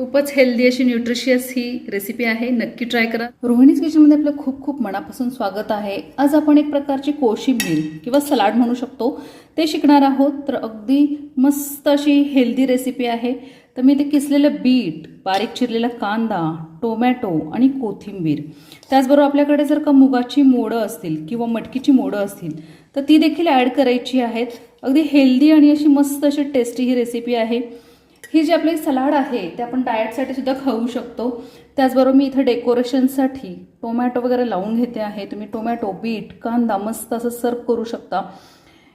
खूपच हेल्दी अशी न्यूट्रिशियस ही रेसिपी आहे. नक्की ट्राय करा. रोहिणीज किचनमध्ये आपलं खूप खूप मनापासून स्वागत आहे. आज आपण एक प्रकारची कोशिंबीर किंवा सलाड म्हणू शकतो. ते शिकणार आहोत. तर अगदी मस्त अशी हेल्दी रेसिपी आहे. तर मी ते किसलेलं बीट बारीक चिरलेला कांदा टोमॅटो आणि कोथिंबीर. त्याचबरोबर आपल्याकडे जर का मुगाची मोडं असतील किंवा मटकीची मोडं असतील तर ती देखील ॲड करायची आहेत. अगदी हेल्दी आणि अशी मस्त अशी टेस्टी ही रेसिपी आहे. ही जी आपली सलाड आहे ते आपण डाएटसाठी सुद्धा खाऊ शकतो. त्याचबरोबर मी इथं डेकोरेशनसाठी टोमॅटो वगैरे लावून घेते आहे. तुम्ही टोमॅटो बीट कांदा मस्त असं सर्व करू शकता.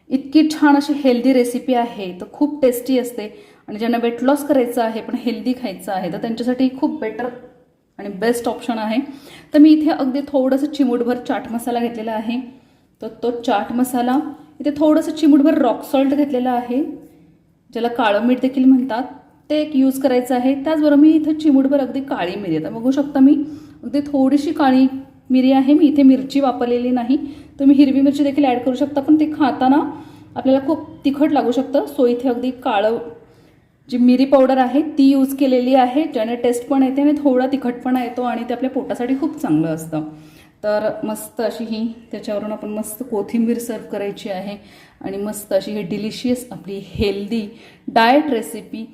इतकी छान अशी हेल्दी रेसिपी आहे तर खूप टेस्टी असते. आणि ज्यांना वेट लॉस करायचं आहे पण हेल्दी खायचं आहे तर त्यांच्यासाठी खूप बेटर आणि बेस्ट ऑप्शन आहे. तर मी इथे अगदी थोडंसं चिमूटभर चाट मसाला घेतलेला आहे. तर तो चाट मसाला इथे थोडंसं चिमूटभर रॉक सॉल्ट घेतलेला आहे. ज्याला काळं मीठ देखील म्हणतात. ते एक यूज करायचं आहे. त्याचबरोबर मी इथं चिमूटभर अगदी काळी मिरी आता बघू शकता मी अगदी थोडीशी काळी मिरी आहे. मी इथे मिरची वापरलेली नाही. तुम्ही हिरवी मिरची देखील ॲड करू शकता पण ते खाताना आपल्याला खूप तिखट लागू शकतं. सो इथे अगदी काळं जी मिरी पावडर आहे ती यूज केलेली आहे ज्याने टेस्ट पण येते आणि थोडा तिखटपणा येतो आणि ते आपल्या पोटासाठी खूप चांगलं असतं. तर मस्त अशी ही त्याच्यावरून आपण मस्त कोथिंबीर सर्व करायची आहे. आणि मस्त अशी ही डिलिशियस आपली हेल्दी डाएट रेसिपी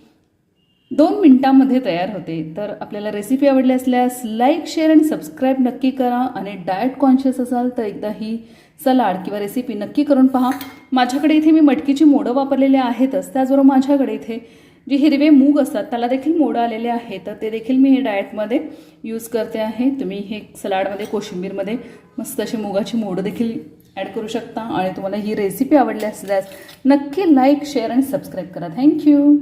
दोन मिनटामध्ये तयार होते. तर आपल्याला रेसिपी आवडली असल्यास लाईक शेअर आणि सबस्क्राईब नक्की करा आणि डाएट कॉन्शियस असाल तर एकदा ही सलाड किंवा रेसिपी नक्की करून पहा. माझ्याकडे इथे मी मटकीची मोडं वापरलेले आहेतच. त्याचबरोबर माझ्याकडे इथे जे हिरवे मूग असतात त्याला देखील मोडं आलेले आहे. तर ते देखील मी हे डाएटमध्ये यूज करते आहे. तुम्ही हे सलाडमध्ये कोशिंबीरमध्ये मस्त अशी मुगाची मोडं देखील ॲड करू शकता. आणि तुम्हाला ही रेसिपी आवडली असल्यास नक्की लाईक शेअर आणि सबस्क्राईब करा. Thank you